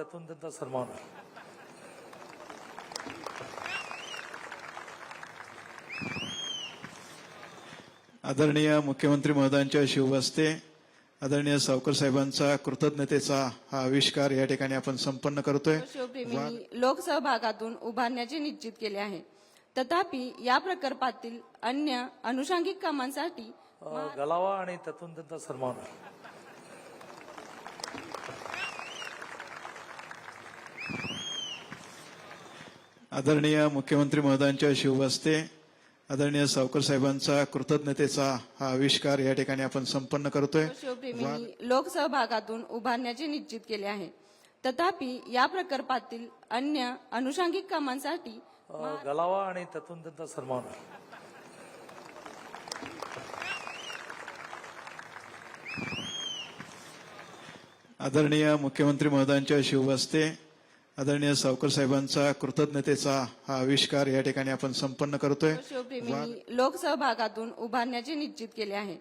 त्यातून त्यांचा सन्मान होईल. आदरणीय मुख्यमंत्री महोदयांच्या शिवहस्ते आदरणीय सावकर साहेबांचा कृतज्ञतेचा हा आविष्कार या ठिकाणी आपण संपन्न करतोय. लोकसहभागातून उभारण्याचे निश्चित केले आहे. तथापि या प्रकल्पातील अन्य अनुषंगिक कामांसाठी गलावा आणि त्यातून त्यांचा सन्मान आदरणीय मुख्यमंत्री महोदयांच्या शिवहस्ते आदरणीय सावकर साहेबांचा कृतज्ञतेचा हा आविष्कार या ठिकाणी आपण संपन्न करतोय. लोकसहभागातून उभारण्याचे निश्चित केले आहे. तथापि या प्रकल्पातील अन्य अनुषंगिक कामांसाठी गलावा आणि त्यातून त्यांचा सन्मान. आदरणीय मुख्यमंत्री महोदयांच्या शिवहस्ते आदरणीय सावकर साहेबांचा कृतज्ञतेचा हा आविष्कार या ठिकाणी आपण संपन्न करतोय. शिवप्रेमींनी लोकसहभागातून उभारण्याचे निश्चित केले आहे.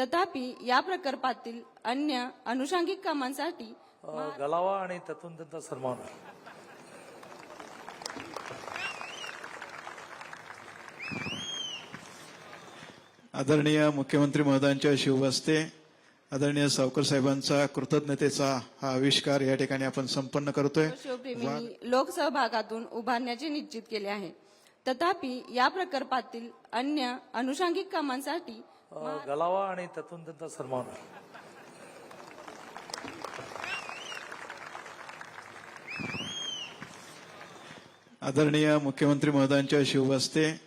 तथापि या प्रकल्पातील अन्य अनुषंगिक कामांसाठी गलावा आणि त्यातून त्यांचा सन्मान. आदरणीय मुख्यमंत्री महोदयांच्या शिवहस्ते आदरणीय सावकर साहेबांचा कृतज्ञतेचा हा आविष्कार या ठिकाणी आपण संपन्न करतोय. शिवप्रेमींनी लोकसहभागातून उभारण्याचे निश्चित केले आहे. तथापि या प्रकल्पातील अन्य अनुषंगिक कामांसाठी अ, गलावा आणि त्यातून त्यांचा सन्मान. आदरणीय मुख्यमंत्री महोदयांच्या शिवहस्ते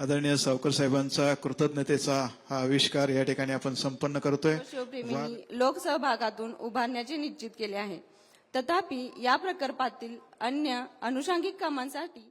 आदरणीय सावकर साहेबांचा कृतज्ञतेचा हा आविष्कार या ठिकाणी आपण संपन्न करतोय. लोकसहभागातून उभारण्याचे निश्चित केले आहे. तथापि या प्रकल्पातील अन्य अनुषंगिक कामांसाठी